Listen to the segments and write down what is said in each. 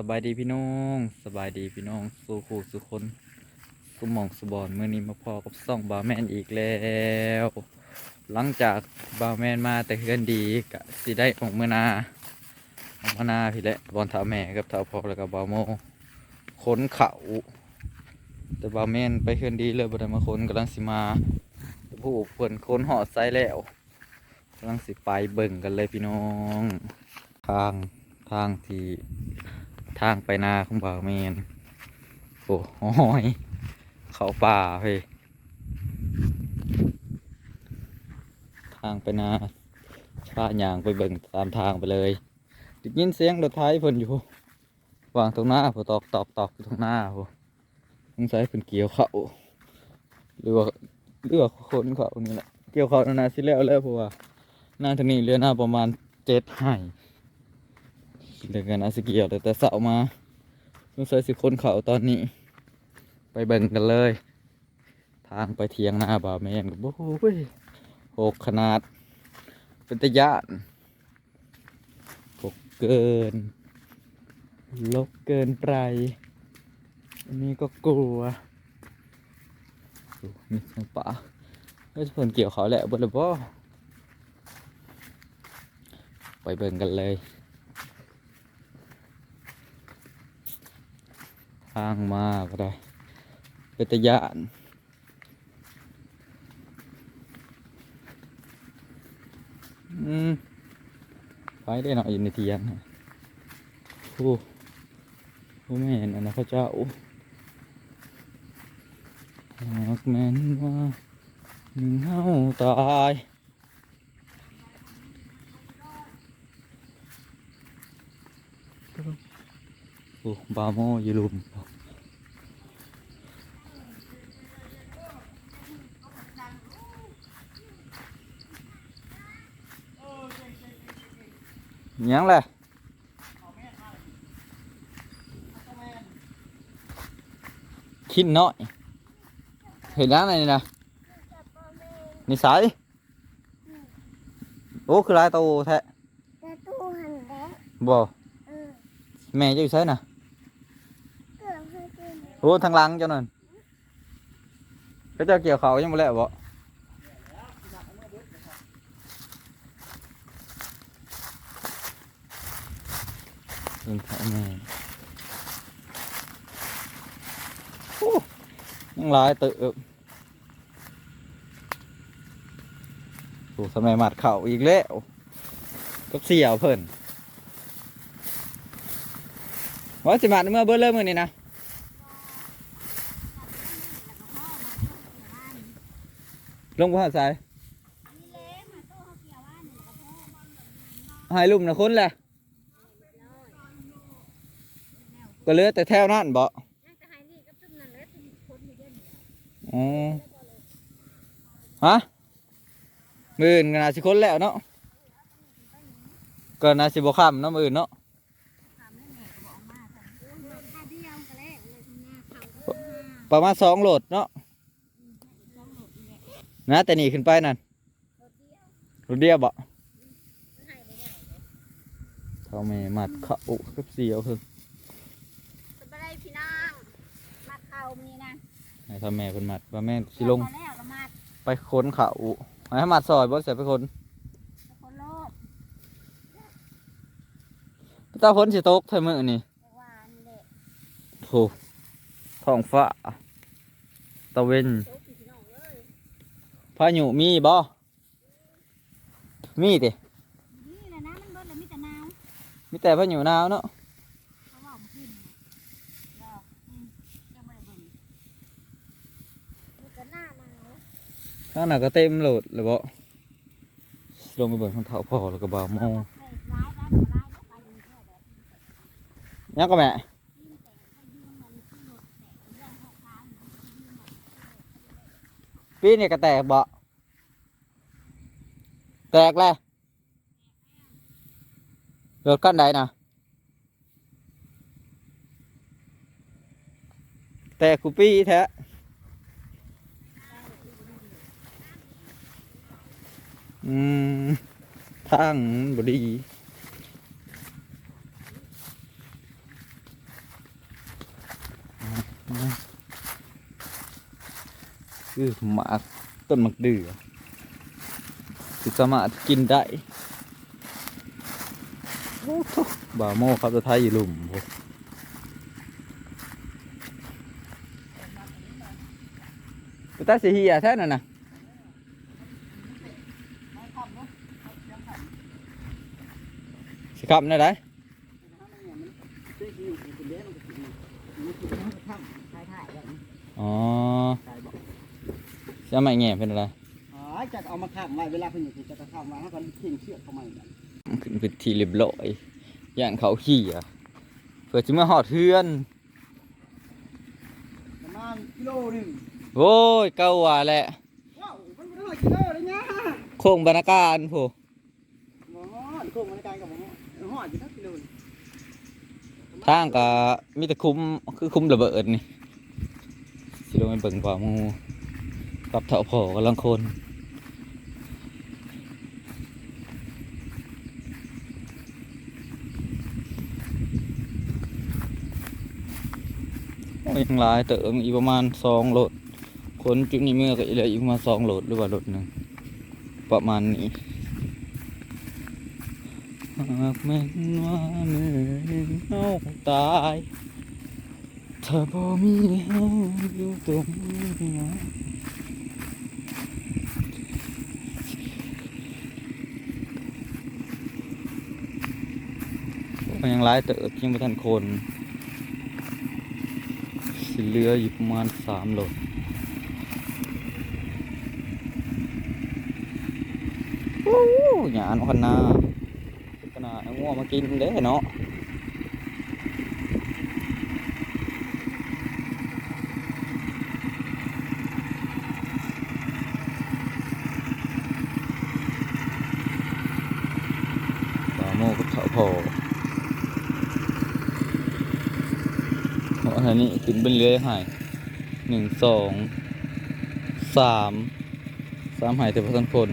สบายดีพี่น้องสบายดีพี่น้องสู่คู่สู่คนสู่มองสุบอนเมื่อนี้มาพอกับซ่องบาแมนอีกแล้ว หลังจากบาแมนมาแต่เฮือนดีกะสิได้ออกเมื่อนาออกมานาพี่แหละบอลเท้าแม่กับเท้าพอแล้วก็บบาโมขนเขาแต่บาแมนไปเฮือนดีเลยบ่ไดมาขนกำลังสิมาผู้เพิ่นขนหอดไซแล้วกำลังสิไปเบิ่งกันเลยพี่น้อง ทางทางที่ ทางไปนาของบ่าวแมนโอ้โหยเขาป่าเฮ้ยทางไปนาชาหยางไปเบิ่งตามทางไปเลยได้ยินเสียงรถไถเพิ่นอยู่วางตรงหน้าผู้ตอกตอกตอกอยู่ตรงหน้าผู้สงสัยเพิ่นเกี่ยวเขาหรือว่าหรือว่าคนเขานี่แหละเกี่ยวเขานาสิแล้วแล้วเพราะว่าหน้าทางนี้เหลือหน้าประมาณเจ็ดไห่ เรื่องกันอาสเกียวแต่เสาร์มาสงสัยสิคนเขาตอนนี้ ไปเบิ่งกันเลย ทางไปเทียงหน้าบ่าวแมนกับโอ้โหหกขนาด เป็นตะยานหกเกิน ลกเกินไปอันนี้ก็กลัวนี่ทางป่าก็จะเพิ่นเกี่ยวเขาแหละบนระบ่ไปเบิ่งกันเลย ทางมาก็ได้เป็นตะยานอืมไปได้หน่อยอยู่ในเทียงนะโอ้โหแม่นอันนะพระเจ้าหากแม่นว่าหนึ่งเฮาตาย โอ้บาโมอยลุมยังเลยคิดน้อยเห็นยังไอ้ทางหลังเจ้านั่นก็จะเกี่ยวเขายังไม่แล้วบ่ยิงเขาแม่โอ้ยังหลายเติบโอ้สมัยหมัดเข่าอีกแล้วกับเสี่ยวเพิ่นว่าสิมาเมื่อเบิ้ลเริ่มมือนี่นะ ลงไปหาดทรายหายลุ่มนะคนแหละก็เหลือแต่แถวนั่นบ่อ๋อฮะมืออื่นก็น่าสิคนแล้วเนาะก็น่าสิบ่ค่ำเนาะมืออื่นเนาะประมาณสองโหลดเนาะ นะแต่นี่ขึ้นไปนั่นรถเดียวบ่เท่าแม่มัดเขากับเสียวคือสบายพี่น้องมาเข่ามีนะให้เท่าแม่เป็นมัดว่าแม่สิลงมาแล้วละมาไปค้นเขาให้มัดซอยบ่เสียไปคนคนโลกตาพ้นสิตกเท่ามือนี่แต่ว่านี่แหละโถท้องฟ้าตะเวน โต๊ะพี่น้องเลย พายุมีบ่มีตินี่แหละนะมันเบิดแล้วมีแต่นาวมีแต่พายุหนาวเนาะเขาบอกมันขึ้นนะแล้วอืมจะไม่เบิ่งมีแต่หน้าหนาวข้างหน้าก็เต็มโหลดเลยบ่ลงไปเบิ่งข้างเท้าพ่อแล้วก็บ่าวโมให้ร้ายร้ายร้ายร้ายไปอยู่แค่แบบยังก็แม่ ยิ่งแต่ให้ยิ่งมันขึ้นรถแต่เรื่องหกขาอยู่ที่ยิ่งมัน ปีนี่ก็แตกบ่แตกเลยรถกันใดนะแตกกูปีแท้อืมทางมันบดี คือหมากต้นหมากดื้อที่สามารถกินได้บ่าโมครับจะไทยอยู่ลุมไปตาสีเหียแท้นั่นนะสิครับนี่ได้ อ๋อ จะไม่แง่เป็นอะไรอ๋อจะเอามาข้ามไว้เวลาเพิ่นอยู่จะกระข้ามไว้ให้เขาทิ้งเชือกเข้ามาอย่างนั้นขึ้นเป็นทีเรียบร้อยย่านเขาขี่อะเพื่อจะมาหอดเทือนประมาณกิโลหนึงโว้ยเก้าว่าแหละว้าวมันเป็นร้อยกิโลเลยเนี่ยโค้งบรรณาการโผหมอนโค้งมันกลายกับหมอนหอดอยู่ทั้งกิโลนี่ทางก็มีแต่คุ้มคือคุ้มระเบิดนี่สิลงไปเบิ่งกว่าหมู กับเถาพอกำลังคนอ้ยยังหลายเติมอีกประมาณสองโหลดคนจุดนี้เมื่อก็เหลืออีกประมาณสองโหลดหรือว่าโหลดหนึ่งประมาณนี้หากแม้นว่ามือหนึ่งเฮาตายถ้าบ่มีเฮาอยู่ตรงนี้ ยังไลายเติบยังไม่ทันคนสิเหลืออยู่ประมาณสามโหลโอ้หยานพันนาขนาดเอางัวมากินเด้เนาะปลาโมกกับเถาพอเพราะ อันนี้ขึ้นเป็นเรือยหายหนึ่งสองสามสามหายแต่พอสันผล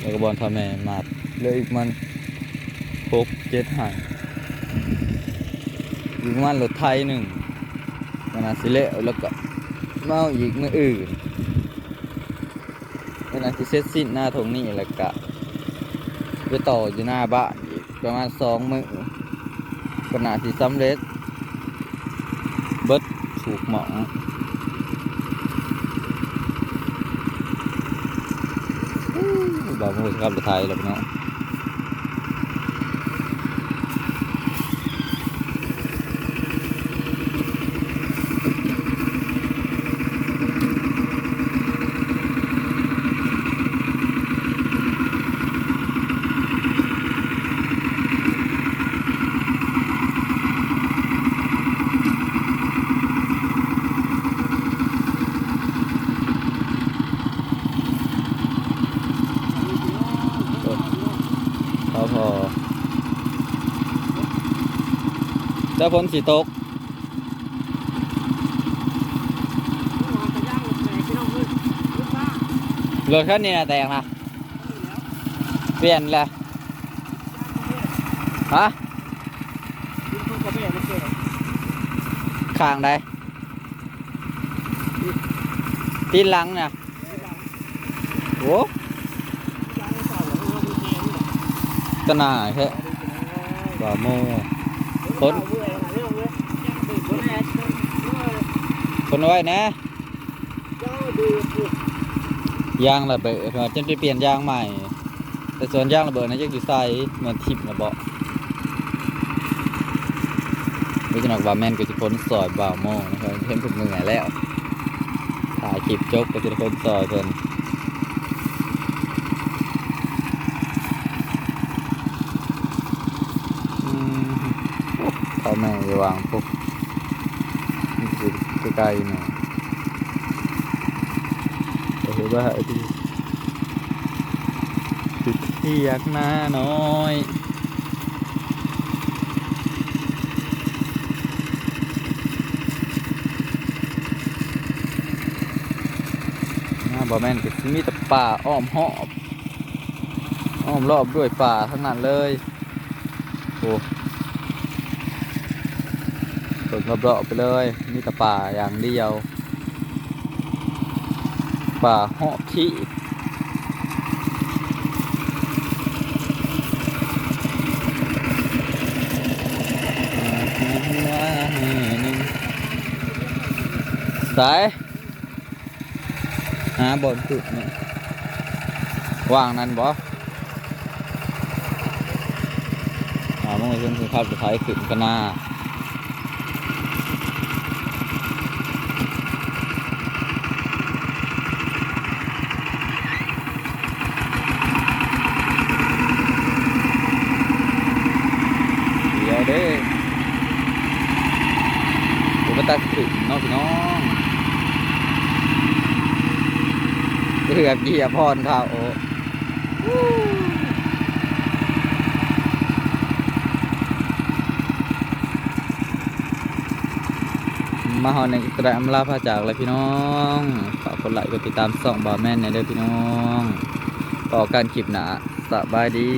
แล้วก็บอลทำแม่มาดเลยอีกมันหกเจ็ดหายอีกมันรถไทยหนึ่งมันาจสิเลแล้วก็เมาอีกมืออื่นมันอาจสิเสร็จสิ้นหน้าทงนี้แล้วก็ไปต่ออยู่หน้าบ้านอีกประมาณสองมือ ก็น่าสิสำเร็จ เบิดถูกหมองบ่าวมือครับรถไทยแล้วเนาะเขาพอ แต่ฝนสีตกรถคันนี้นะแตกนะเปลี่ยนเลยฮะข้างใดตีนหลังน่ะโอ้ก็น่าแค่บ่าโม คนไว้นะยางระเบิดว่าจะไปเปลี่ยนยางใหม่ แต่ส่วนยางระเบิดนะยังอยู่ใส่เหมือนทิพนะบอกวิจารณ์ว่าแม่นก็จะพ้นซอยบ่าวโมงนะครับเห็นผมเหนื่อแล้วถ่ายคลิปจบก็จะพ้นซอยเพิ่นอืมเขาแม่จะวางพวกนี่ คือใกลๆหน่อยโอ้โหว่าไอ้ที่ติดเทียกหน้าน้อยบ่แม่นก็มีแต่ป่าอ้อมหอบอ้อมรอบด้วยป่าทั้งนั้นเลยโอ้ เปิดรอบๆไปเลยมีแต่ป่าอย่างเดียว ป่าหอบขี้สายหาบอลจุดนี่ว่างนั่นบ่หาโมงเช้าคือขับสุดท้ายขึ้นกันหน้า เดี๋ยวเด้ผมก็ตัดถึงเน้องพี่น้อง เดือดเกียร์พรข้าวโอ้มาหอในอิตระอำลาพาจากเลยพี่น้องฝากกดไลค์กดติดตามส่องบาร์แมนในเด้อพี่น้องต่อการคลิปหนาสบายดี